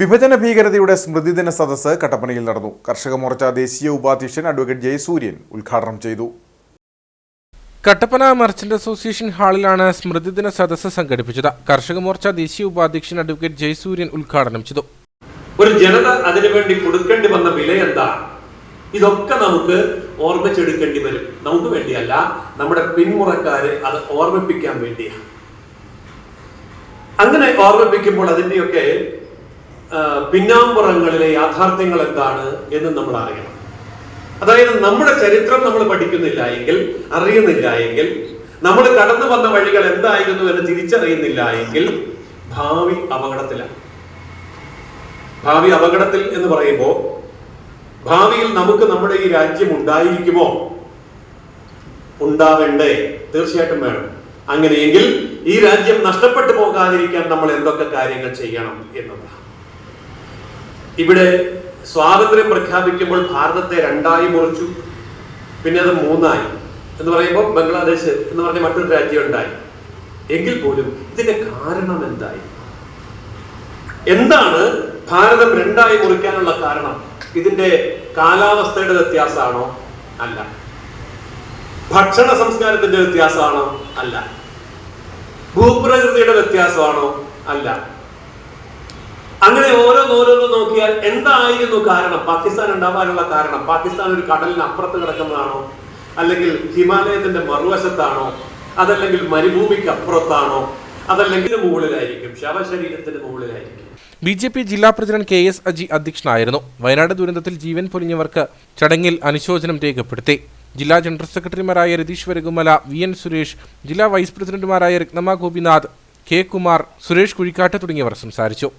വിഭജന ഭീകരതയുടെ സ്മൃതിദിന സദസ്സ് കട്ടപ്പനയിൽ നടന്നു. കർഷക മോർച്ച ദേശീയ ഉപാധ്യക്ഷൻ അഡ്വക്കേറ്റ് ജയസൂര്യൻ ഉദ്ഘാടനം ചെയ്തു. കട്ടപ്പന മർച്ചന്റ് അസോസിയേഷൻ ഹാളിലാണ് സ്മൃതിദിന സദസ്സ് സംഘടിപ്പിച്ചത്. കർഷക മോർച്ച ദേശീയ ഉപാധ്യക്ഷൻ അഡ്വക്കേറ്റ് ജയസൂര്യൻ ഉദ്ഘാടനം ചെയ്തു. ഒരു ജനത അതിനുവേണ്ടി കൊടുക്കേണ്ടി വന്ന വില എന്താണ്? ഇതൊക്കെ നമുക്ക് ഓർമ്മിച്ചെടുക്കേണ്ടി വരും. നമുക്ക് വേണ്ടിയല്ല നമ്മുടെ പിന്മുറക്കാരെ അത് ഓർമ്മിപ്പിക്കാൻ വേണ്ടിയാണ്. അങ്ങനെ ഓർമ്മിപ്പിക്കുമ്പോൾ അതിന്റെയൊക്കെ പിന്നാമ്പുറങ്ങളിലെ യാഥാർത്ഥ്യങ്ങൾ എന്താണ് എന്ന് നമ്മൾ അറിയണം അതായത് നമ്മുടെ ചരിത്രം നമ്മൾ പഠിക്കുന്നില്ല എങ്കിൽ അറിയുന്നില്ല എങ്കിൽ നമ്മൾ കടന്നു വന്ന വഴികൾ എന്തായിരുന്നു എന്ന് തിരിച്ചറിയുന്നില്ല എങ്കിൽ ഭാവി അപകടത്തിലാണ്. ഭാവി അപകടത്തിൽ എന്ന് പറയുമ്പോൾ ഭാവിയിൽ നമുക്ക് നമ്മുടെ ഈ രാജ്യം ഉണ്ടായിരിക്കുമോ? ഉണ്ടാവേണ്ടേ? തീർച്ചയായിട്ടും വേണം. അങ്ങനെയെങ്കിൽ ഈ രാജ്യം നഷ്ടപ്പെട്ടു പോകാതിരിക്കാൻ നമ്മൾ എന്തൊക്കെ കാര്യങ്ങൾ ചെയ്യണം എന്നതാണ്. ഇവിടെ സ്വാതന്ത്ര്യം പ്രഖ്യാപിക്കുമ്പോൾ ഭാരതത്തെ രണ്ടായി മുറിച്ചു പിന്നെ അത് മൂന്നായി. എന്ന് പറയുമ്പോൾ ബംഗ്ലാദേശ് എന്ന് പറഞ്ഞ മറ്റൊരു രാജ്യം ഉണ്ടായി എങ്കിൽ പോലും ഇതിന്റെ കാരണം എന്തായി? എന്താണ് ഭാരതം രണ്ടായി മുറിക്കാനുള്ള കാരണം? ഇതിന്റെ കാലാവസ്ഥയുടെ വ്യത്യാസമാണോ? അല്ല. ഭക്ഷണ സംസ്കാരത്തിന്റെ വ്യത്യാസമാണോ? അല്ല. ഭൂപ്രകൃതിയുടെ വ്യത്യാസമാണോ? അല്ല. അങ്ങനെ ഓരോന്നോരോന്ന് നോക്കിയാൽ എന്തായിരുന്നു കാരണം? പാകിസ്ഥാൻ ഉണ്ടാവാനുള്ള കാരണം? പാകിസ്ഥാൻ ഒരു കടലിന് അപ്പുറത്ത് കിടക്കുന്നതാണോ? അല്ലെങ്കിൽ ഹിമാലയത്തിന്റെ മറുവശത്താണോ? അതല്ലെങ്കിൽ മരുഭൂമിക്ക് അപ്പുറത്താണോ? അതല്ലെങ്കിൽ മുകളിലായിരിക്കും. ശവശരീരത്തിന് മുകളിലായിരിക്കും. ബി ജെ പി ജില്ലാ പ്രസിഡന്റ് കെ എസ് അജി അധ്യക്ഷനായിരുന്നു. വയനാട് ദുരന്തത്തിൽ ജീവൻ പൊലിഞ്ഞവർക്ക് ചടങ്ങിൽ അനുശോചനം രേഖപ്പെടുത്തി. ജില്ലാ ജനറൽ സെക്രട്ടറിമാരായ രതീഷ് വരകുമല വി എൻ സുരേഷ് ജില്ലാ വൈസ് പ്രസിഡന്റുമാരായ രത്നമ ഗോപിനാഥ് കെ കുമാർ സുരേഷ് കുഴിക്കാട്ട് തുടങ്ങിയവർ സംസാരിച്ചു.